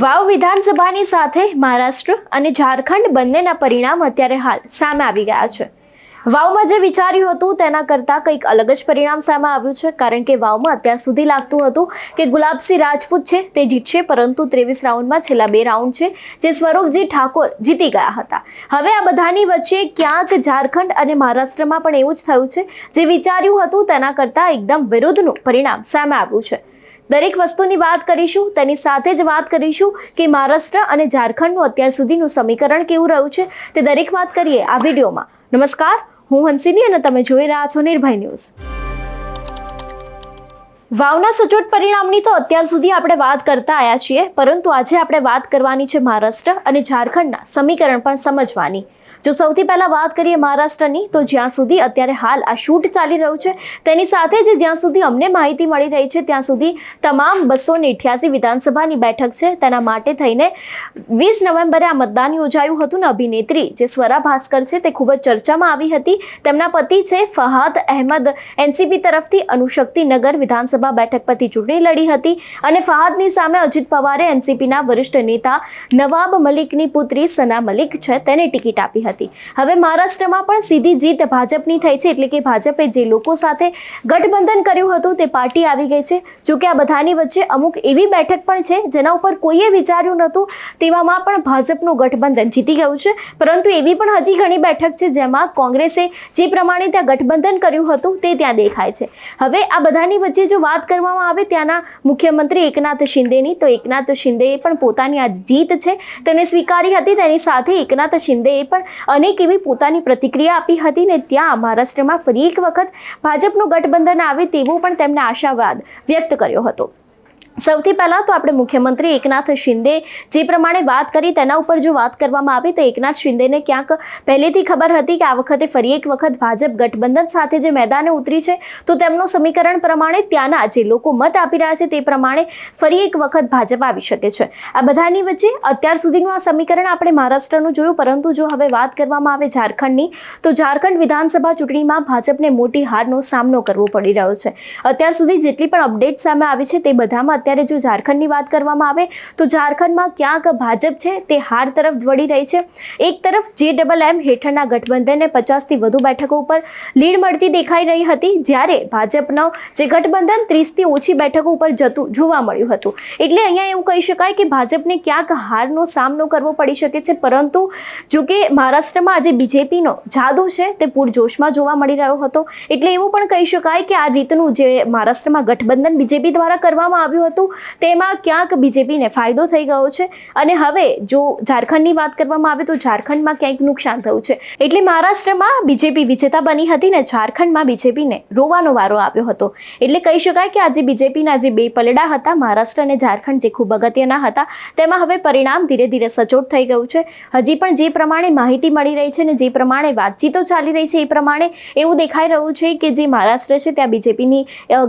વાવ વિધાનસભાની સાથે મહારાષ્ટ્ર અને ઝારખંડ બંનેના પરિણામ અત્યારે હાલ સામે આવી ગયા છે. વાવમાં જે વિચાર્યું હતું તેના કરતાં કંઈક અલગ જ પરિણામ સામે આવ્યું છે, કારણ કે વાવમાં અત્યાર સુધી લાગતું હતું કે ગુલાબસિંહ રાજપૂત છે તે જીતશે, પરંતુ ત્રેવીસ રાઉન્ડમાં છેલ્લા બે રાઉન્ડ છે જે સ્વરૂપજી ઠાકોર જીતી ગયા હતા. હવે આ બધાની વચ્ચે ક્યાંક ઝારખંડ અને મહારાષ્ટ્રમાં પણ એવું જ થયું છે, જે વિચાર્યું હતું તેના કરતાં એકદમ વિરુદ્ધનું પરિણામ સામે આવ્યું છે. દરેક વસ્તુની વાત કરીશું, તેની સાથે જ વાત કરીશું કે મહારાષ્ટ્ર અને ઝારખંડનું અત્યાર સુધીનું સમીકરણ કેવું રહ્યું છે તે દરેક વાત કરીએ આ વિડીયોમાં. નમસ્કાર, હું હંસિની અને તમે જોઈ રહ્યા છો નિર્ભય ન્યૂઝ. વાવના સચોટ પરિણામની તો અત્યાર સુધી આપણે વાત કરતા આવ્યા છીએ, પરંતુ આજે આપણે વાત કરવાની છે મહારાષ્ટ્ર અને ઝારખંડના સમીકરણ પણ સમજવાની. જો સૌથી પહેલા વાત કરીએ મહારાષ્ટ્રની, તો જ્યાં સુધી અત્યારે હાલ આ શૂટ ચાલી રહ્યું છે, તેની સાથે જ જ્યાં સુધી અમને માહિતી મળી રહી છે, ત્યાં સુધી તમામ બસો ને વિધાનસભાની બેઠક છે, તેના માટે થઈને વીસ નવેમ્બરે આ મતદાન યોજાયું હતું ને અભિનેત્રી જે સ્વરા ભાસ્કર છે, તે ખૂબ જ ચર્ચામાં આવી હતી. તેમના પતિ છે ફહાદ અહેમદ, એનસીપી તરફથી અનુશક્તિ નગર વિધાનસભા બેઠક પરથી ચૂંટણી લડી હતી અને ફહાદની સામે અજીત પવારે એનસીપીના વરિષ્ઠ નેતા નવાબ મલિકની પુત્રી સના મલિક છે, તેને ટિકિટ આપી હતી. હવે મહારાષ્ટ્રમાં પણ સીધી જીત ભાજપની થઈ છે, એટલે કે ભાજપે જે લોકો સાથે ગઠબંધન કર્યું હતું તે પાર્ટી આવી ગઈ છે. જોકે આ બધાની વચ્ચે અમુક એવી બેઠક પણ છે, જેના ઉપર કોઈએ વિચાર્યું નહોતું, તેવામાં પણ ભાજપનું ગઠબંધન જીતી ગયું છે. પરંતુ એવી પણ હજી ઘણી બેઠક છે, જેમાં કોંગ્રેસે જે પ્રમાણે ત્યાં ગઠબંધન કર્યું હતું તે ત્યાં દેખાય છે. હવે આ બધાની વચ્ચે જો વાત કરવામાં આવે, ત્યાંના મુખ્યમંત્રી એકનાથ શિંદેની, તો એકનાથ શિંદેએ પણ પોતાની આ જીત છે. તેને સ્વીકારી હતી, તેની સાથે એકનાથ શિંદેએ પણ અનેક એવી પોતાની પ્રતિક્રિયા આપી હતી ને ત્યાં મહારાષ્ટ્રમાં ફરી એક વખત ભાજપનું ગઠબંધન આવે તેવો પણ તેમણે આશાવાદ વ્યક્ત કર્યો હતો. સૌથી પહેલાં તો આપણે મુખ્યમંત્રી એકનાથ શિંદે જે પ્રમાણે વાત કરી તેના ઉપર જો વાત કરવામાં આવે તો એકનાથ શિંદેને ક્યાંક પહેલેથી ખબર હતી કે આ વખતે ફરી એક વખત ભાજપ ગઠબંધન સાથે જે મેદાને ઉતરી છે, તો તેમનું સમીકરણ પ્રમાણે ત્યાંના જે લોકો મત આપી રહ્યા છે તે પ્રમાણે ફરી એક વખત ભાજપ આવી શકે છે. આ બધાની વચ્ચે અત્યાર સુધીનું આ સમીકરણ આપણે મહારાષ્ટ્રનું જોયું, પરંતુ જો હવે વાત કરવામાં આવે ઝારખંડની, તો ઝારખંડ વિધાનસભા ચૂંટણીમાં ભાજપને મોટી હારનો સામનો કરવો પડી રહ્યો છે. અત્યાર સુધી જેટલી પણ અપડેટ સામે આવી છે તે બધામાં અત્યારે જો ઝારખંડની વાત કરવામાં આવે, તો ઝારખંડમાં ક્યાંક ભાજપ છે તે હાર તરફ વળી રહી છે. એક તરફ જે ડબલ એમ હેઠળના ગઠબંધનને પચાસથી વધુ બેઠકો ઉપર લીડ મળતી દેખાઈ રહી હતી, જ્યારે ભાજપનો જે ગઠબંધન ત્રીસથી ઓછી બેઠકો ઉપર જતું, જોવા મળ્યું હતું. એટલે અહીંયા એવું કહી શકાય કે ભાજપને ક્યાંક હારનો સામનો કરવો પડી શકે છે, પરંતુ જો કે મહારાષ્ટ્રમાં આજે બીજેપીનો જાદુ છે, તે પૂરજોશમાં જોવા મળી રહ્યો હતો. એટલે એવું પણ કહી શકાય કે આ રીતનું જે મહારાષ્ટ્રમાં ગઠબંધન બીજેપી દ્વારા કરવામાં આવ્યું હતું તેમાં ક્યાંક બીજેપીને ફાયદો થઈ ગયો છે. અને હવે જો ઝારખંડની વાત કરવામાં આવે તો ઝારખંડમાં ક્યાંક નુકસાન થયું છે. એટલે મહારાષ્ટ્રમાં બીજેપી વિજેતા બની હતી ને ઝારખંડમાં બીજેપીને રોવાનો વારો આવ્યો હતો. એટલે કહી શકાય કે આજે બીજેપીના જે બે પલડા હતા, મહારાષ્ટ્ર અને ઝારખંડ જે ખૂબ અગત્યના હતા, તેમાં હવે પરિણામ ધીરે ધીરે સચોટ થઈ ગયું છે. હજી પણ જે પ્રમાણે માહિતી મળી રહી છે ને જે પ્રમાણે વાતચીતો ચાલી રહી છે એ પ્રમાણે એવું દેખાઈ રહ્યું છે કે જે મહારાષ્ટ્ર છે, ત્યાં બીજેપીની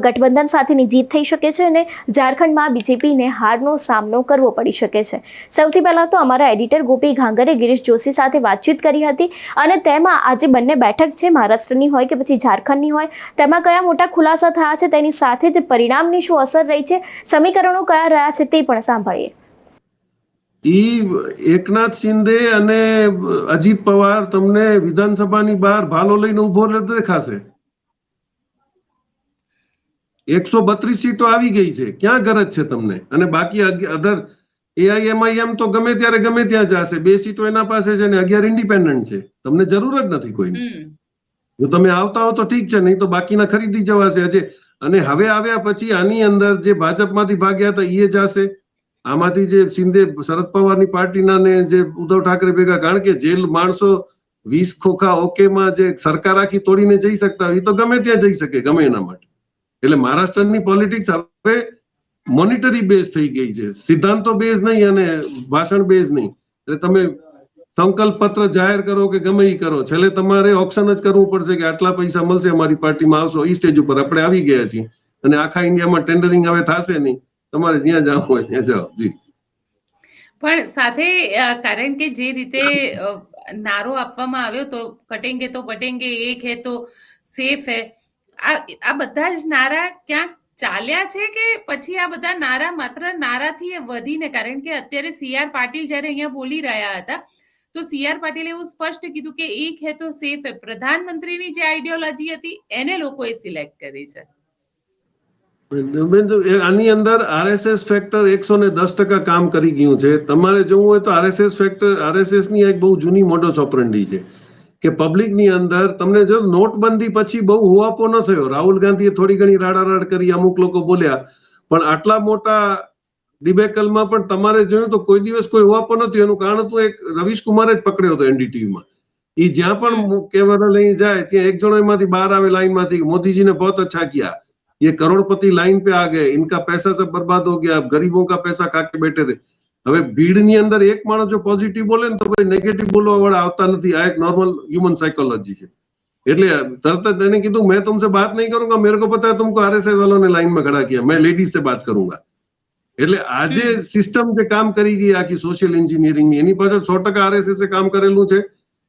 ગઠબંધન સાથેની જીત થઈ શકે છે અને ઝારખંડમાં બીજેપીને હારનો સામનો કરવો પડી શકે છે. સૌથી પહેલાં તો અમારા એડિટર ગોપી ઘાંગરે ગિરીશ જોશી સાથે વાતચીત કરી હતી અને તેમાં આજે બંને બેઠક છે, મહારાષ્ટ્રની હોય કે પછી ઝારખંડની હોય, તેમાં કયા મોટા ખુલાસા થયા છે, તેની સાથે જ પરિણામની શું અસર રહી છે, સમીકરણો કયા રહ્યા છે તે પણ સાંભળીએ. ઈ એકનાથ શિંદે અને અજીત પવાર તમને વિધાનસભાની બહાર ભાલો લઈને ઊભો દેખાશે. એકસો બત્રીસ સીટો આવી ગઈ છે. ક્યાં ગરજ છે તમને? અને બાકી અધર એઆઈએમઆઈએમ તો ગમે ત્યારે ગમે ત્યાં જશે બે સીટો એના પાસે છે ને અગિયાર ઇન્ડિપેન્ડન્ટ છે. તમને જરૂર જ નથી કોઈ જો તમે આવતા હો તો ઠીક છે નહીં તો બાકીના ખરીદી જવાશે હજે અને હવે આવ્યા પછી આની અંદર જે ભાજપમાંથી ભાગ્યા હતા એ જશે આમાંથી જે શિંદે શરદ પવારની પાર્ટીના ને જે ઉદ્ધવ ઠાકરે ભેગા કારણ કે જે માણસો વીસ ખોખા ઓકેમાં જે સરકાર આખી તોડીને જઈ શકતા હોય એ તો ગમે ત્યાં જઈ શકે ગમે એના માટે. એટલે મહારાષ્ટ્રની પોલિટિક્સ હવે મોનિટરી બેઝ થઈ ગઈ છે. સિદ્ધાંતો બેઝ નહીં અને ભાષણ બેઝ નહીં. એટલે તમે સંકલ્પ પત્ર જાહેર કરો કે ગમે એ કરો. છેલ્લે તમારે ઓપ્શન જ કરવું પડશે કે આટલા પૈસા મળશે અમારી પાર્ટીમાં આવશો. એ સ્ટેજ ઉપર આપણે આવી ગયા છીએ. અને આખા ઇન્ડિયામાં ટેન્ડરિંગ હવે થશે નહીં. તમારે જ્યાં જવું હોય ત્યાં જાઓ. જી. પણ સાથે કારણ કે જે રીતે નારો આપવામાં આવ્યો તો કટેંગે તો બટેંગે, એક હે તો સેફ હે. આ બધા જ નારા ક્યાંક ચાલ્યા છે કે પછી આ બધા નારા માત્ર નારાથી વધીને? કારણ કે અત્યારે સી આર પાટીલ જયારે અહીંયા બોલી રહ્યા હતા, તો સી આર પાટીલે એવું સ્પષ્ટ કીધું કે એક હે તો સેફ હે. પ્રધાનમંત્રીની જે આઈડિયોલોજી હતી, એને લોકોએ સિલેક્ટ કરી છે. આની અંદર આરએસએસ ફેક્ટર એકસો ને દસ ટકા કામ કરી ગયું છે. તમારે જોવું હોય તો આરએસએસ ફેક્ટર આરએસએસની એક બહુ જૂની મોટો સોપરંડી છે. કે પબ્લિક ની અંદર તમને જો નોટબંધી પછી બહુ હુવાપો ન થયો રાહુલ ગાંધીએ થોડી ઘણી રાડારાડ કરી અમુક લોકો બોલ્યા પણ આટલા મોટા ડિબેકલમાં પણ તમારે જોયું તો કોઈ દિવસ કોઈ હુવાપો નથી એનું કારણ હતું એક રવિશ કુમારે જ પકડ્યો હતો એનડીટીવીમાં એ જ્યાં પણ કેમેરા લઈને જાય ત્યાં એક જણો એમાંથી બહાર આવે લાઈનમાંથી કે મોદીજી ને બહુત અચ્છા કિયા ये करोड़पति लाइन पे आ गए इनका पैसा सब बर्बाद हो गया अब गरीबों का पैसा खा के बैठे थे હવે ભીડની અંદર એક માણસ જો પોઝિટિવ બોલે ને તો કોઈ નેગેટિવ બોલવા વાળા આવતા નથી. આ એક નોર્મલ હ્યુમન સાયકોલોજી છે. એટલે તરત જ એને કીધું મેં તુમસે બાત નહીં કરું મેરે કો પતા તુમકો આરએસએસ વાલોને લાઈનમાં ખડા કિયા. મેં લેડીઝ સે બાત કરુંગા. એટલે આજે સિસ્ટમ જે કામ કરી ગઈ આખી સોશિયલ એન્જિનિયરિંગની એની પાછળ સો ટકા આરએસએસ કામ કરેલું છે.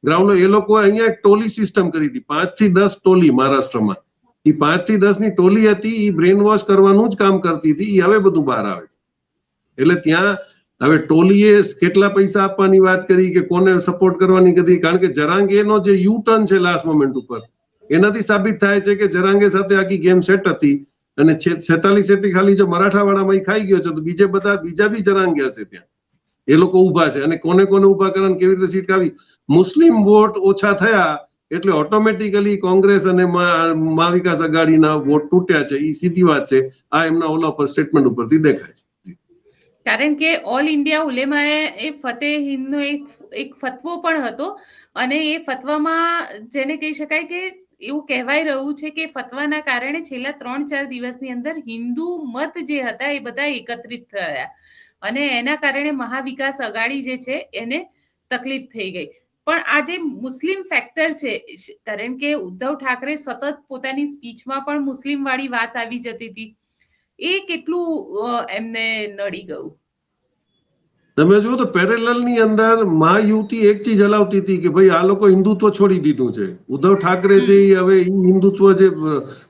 ગ્રાઉન્ડ એ લોકો અહીંયા એક ટોલી સિસ્ટમ કરી હતી. પાંચથી દસ ટોલી મહારાષ્ટ્રમાં. એ પાંચથી દસની ટોલી હતી એ બ્રેન વોશ કરવાનું જ કામ કરતી હતી એ હવે બધું બહાર આવે છે. એટલે ત્યાં હવે ટોલીએ કેટલા પૈસા આપવાની વાત કરી કે કોને સપોર્ટ કરવાની કરી કારણ કે જરાંગેનો જે યુ ટર્ન છે લાસ્ટ મોમેન્ટ ઉપર, એનાથી સાબિત થાય છે કે જરાંગે સાથે આખી ગેમ સેટ હતી અને છેતાલીસ એટી ખાલી જો મરાઠાવાડામાં ખાઈ ગયો છે, તો બીજે બધા, બીજા બી જરાંગે હશે ત્યાં. એ લોકો ઊભા છે અને કોને કોને ઊભા કરવાની કેવી રીતે સીટ આવી મુસ્લિમ વોટ ઓછા થયા એટલે ઓટોમેટિકલી કોંગ્રેસ અને મહાવિકાસ મા આઘાડીના વોટ તૂટ્યા છે. એ સીધી વાત છે. આ એમના ઓલા પર સ્ટેટમેન્ટ ઉપરથી દેખાય છે. કારણ કે ઓલ ઇન્ડિયા ઉલેમાએ એ ફતેહ હિંદનો એક એક ફતવો પણ હતો અને એ ફતવામાં જેને કહી શકાય કે એવું કહેવાય રહ્યું છે કે ફતવાના કારણે છેલ્લા ત્રણ, ચાર દિવસની અંદર હિન્દુ મત જે હતા એ બધા એકત્રિત થયા અને એના કારણે મહાવિકાસ અગાડી જે છે એને તકલીફ થઈ ગઈ. પણ આ જે મુસ્લિમ ફેક્ટર છે, કારણ કે ઉદ્ધવ ઠાકરે સતત પોતાની સ્પીચમાં પણ મુસ્લિમ વાળી વાત આવી જતી હતી. એ કેટલું એમને નડી ગયું? તમે જુઓ તો પેરેલલની અંદર મા યુવતી એક ચીજ હલાવતી હતી કે ભાઈ આ લોકો હિન્દુત્વ છોડી દીધું છે. ઉદ્ધવ ઠાકરે જે હવે ઈ હિન્દુત્વ જે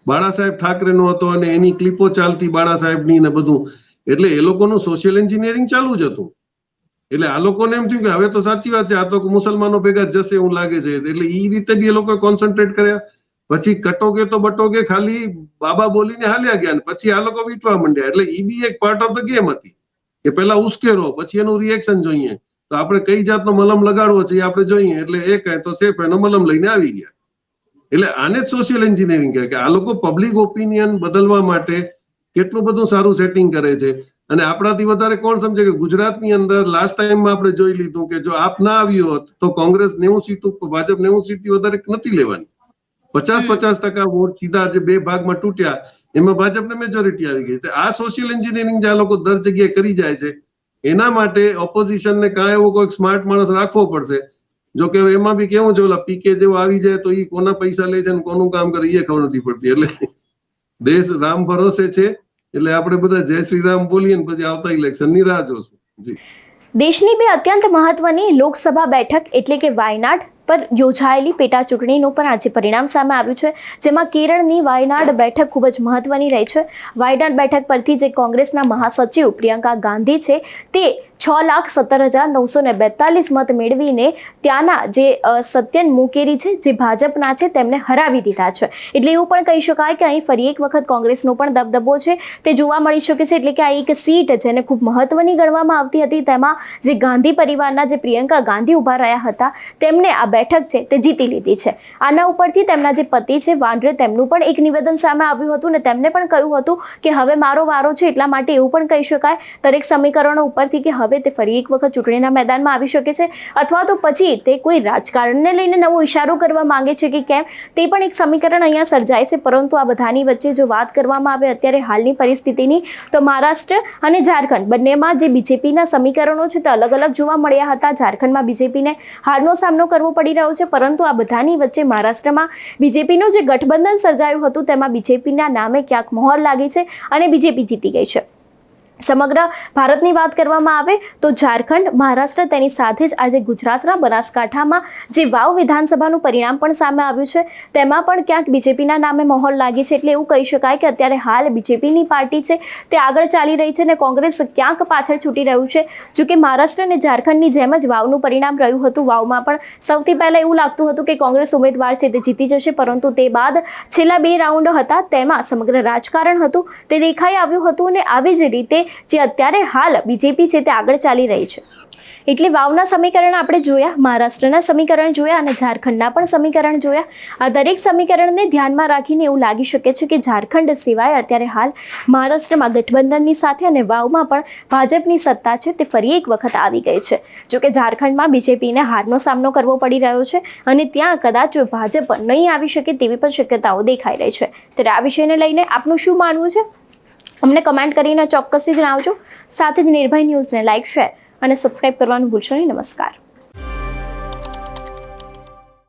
બાળા સાહેબ ઠાકરે નો હતો અને એની ક્લિપો ચાલતી બાળા સાહેબની ને બધું. એટલે એ લોકોનું સોશિયલ એન્જિનિયરિંગ ચાલુ જ હતું. એટલે આ લોકોને એમ થયું કે હવે તો સાચી વાત છે આ તો મુસલમાનો ભેગા જશે એવું લાગે છે. એટલે ઈ રીતે બી એ લોકોએ કોન્સન્ટ્રેટ કર્યા. પછી કટોગે તો બટોગે ખાલી બાબા બોલીને હાલ્યા ગયા પછી આ લોકો વીટવા માંડ્યા. એટલે એ બી એક પાર્ટ ઓફ ધ ગેમ હતી. કે પેલા ઉશ્કેરો, પછી એનું રિએક્શન જોઈએ. તો આપણે કઈ જાતનો મલમ લગાડવો છે આપણે જોઈએ. એટલે એ કહે તો સેફ એનો મલમ લઈને આવી ગયા. એટલે આને જ સોશિયલ એન્જિનિયરિંગ કહે કે આ લોકો પબ્લિક ઓપિનિયન બદલવા માટે કેટલું બધું સારું સેટિંગ કરે છે. અને આપણાથી વધારે કોણ સમજે કે ગુજરાતની અંદર લાસ્ટ ટાઈમમાં આપણે જોઈ લીધું કે જો આપ ના આવ્યો હોત તો કોંગ્રેસ નેવું સીટ ઉપર ભાજપ નેવું સીટથી વધારે નથી લેવાની. પચાસ પચાસ ટકા વોટ સીધા જે બે ભાગમાં તૂટ્યા એમાં ભાજપને મેજોરિટી આવી ગઈ. આ સોશિયલ એન્જિનિયરિંગ જે આ લોકો દર જગ્યાએ કરી જાય છે એના માટે ઓપોઝિશનને કાંઈ એવો કોઈક સ્માર્ટ માણસ રાખવો પડશે. જો કે એમાં બી કેવું છે ઓલા પીકે જેવો આવી જાય તો એ કોના પૈસા લે છે અને કોનું કામ કરે એ ખબર નથી પડતી. એટલે દેશ રામ ભરોસે છે એટલે આપણે બધા જય શ્રી રામ બોલીએ ને પછી આવતા ઇલેક્શનની રાહ જોશું. જી. દેશની બે અત્યંત મહત્વની લોકસભા બેઠક એટલે કે વાયનાડ પર યોજાયેલી પેટા ચૂંટણીનું પણ આજે પરિણામ સામે આવ્યું છે, જેમાં કેરળની વાયનાડ બેઠક ખૂબ જ મહત્વની રહી છે. વાયનાડ બેઠક પરથી જે કોંગ્રેસના મહાસચિવ પ્રિયંકા ગાંધી છે, તે છ લાખ સત્તર હજાર નવસો ને બેતાલીસ મત મેળવીને ત્યાંના જે સત્યન મુકેરી છે, જે ભાજપના છે, તેમને હરાવી દીધા છે. એટલે એવું પણ કહી શકાય કે અહીં ફરી એક વખત કોંગ્રેસનો પણ દબદબો છે. તે જોવા મળી શકે છે, એટલે કે આ એક સીટ જેને ખૂબ મહત્વની ગણવામાં આવતી હતી, તેમાં જે ગાંધી પરિવારના જે પ્રિયંકા ગાંધી ઊભા રહ્યા હતા, તેમને આ બેઠક છે તે જીતી લીધી છે. આના ઉપરથી તેમના જે પતિ છે વાંડરે તેમનું પણ એક નિવેદન સામે આવ્યું હતું ને તેમને પણ કહ્યું હતું કે હવે મારો વારો છે એટલા માટે એવું પણ કહી શકાય, દરેક સમીકરણો ઉપરથી કે હવે તે ફરી એક વખત ચૂંટણીના મેદાનમાં આવી શકે છે. અથવા તો પછી તે કોઈ રાજકારણને લઈને નવો ઇશારો કરવા માંગે છે કે કેમ, તે પણ એક સમીકરણ અહીંયા સર્જાય છે. પરંતુ આ બધાની વચ્ચે જો વાત કરવામાં આવે અત્યારે હાલની પરિસ્થિતિની, તો મહારાષ્ટ્ર અને ઝારખંડ બંનેમાં જે બીજેપીના સમીકરણો છે તે અલગ અલગ જોવા મળ્યા હતા. ઝારખંડમાં બીજેપીને હારનો સામનો કરવો પડી રહ્યો છે, પરંતુ આ બધાની વચ્ચે મહારાષ્ટ્રમાં બીજેપીનું જે ગઠબંધન સર્જાયું હતું, તેમાં બીજેપીના નામે ક્યાંક મોહર લાગી છે અને બીજેપી જીતી ગઈ છે. સમગ્ર ભારતની વાત કરવામાં આવે તો ઝારખંડ, મહારાષ્ટ્ર, તેની સાથે જ આજે ગુજરાતના બનાસકાંઠામાં જે વાવ વિધાનસભાનું પરિણામ પણ સામે આવ્યું છે, તેમાં પણ ક્યાંક બીજેપીના નામે માહોલ લાગી છે એટલે એવું કહી શકાય કે અત્યારે હાલ બીજેપીની પાર્ટી છે, તે આગળ ચાલી રહી છે અને કોંગ્રેસ ક્યાંક પાછળ છૂટી રહ્યું છે. જો કે મહારાષ્ટ્ર અને ઝારખંડની જેમ જ વાવનું પરિણામ રહ્યું હતું, વાવમાં પણ સૌથી પહેલાં એવું લાગતું હતું કે કોંગ્રેસ ઉમેદવાર છે તે જીતી જશે, પરંતુ તે બાદ છેલ્લા બે રાઉન્ડ હતા, તેમાં સમગ્ર રાજકારણ હતું, તે દેખાઈ આવ્યું હતું અને આવી જ રીતે જે અત્યારે હાલ બીજેપી છે તે આગળ ચાલી રહી છે. એટલે વાવના સમીકરણ આપણે જોયા, મહારાષ્ટ્રના સમીકરણ જોયા અને ઝારખંડના પણ સમીકરણ જોયા. આ દરેક સમીકરણને ધ્યાનમાં રાખીને એવું લાગી શકે છે કે ઝારખંડ સિવાય અત્યારે હાલ મહારાષ્ટ્રમાં ગઠબંધનની સાથે અને વાવમાં પણ ભાજપની સત્તા છે તે ફરી એક વખત આવી ગઈ છે. જોકે ઝારખંડમાં બીજેપીને હારનો સામનો કરવો પડી રહ્યો છે અને ત્યાં કદાચ ભાજપ નહીં આવી શકે તેવી પણ શક્યતાઓ દેખાઈ રહી છે. ત્યારે આ વિષયને લઈને આપનું શું માનવું છે? અમને કમેન્ટ કરીને ચોક્કસથી જણાવજો. સાથે જ નિર્ભય ન્યૂઝને લાઇક શેર અને સબસ્ક્રાઇબ કરવાનું ભૂલશો નહીં. નમસ્કાર.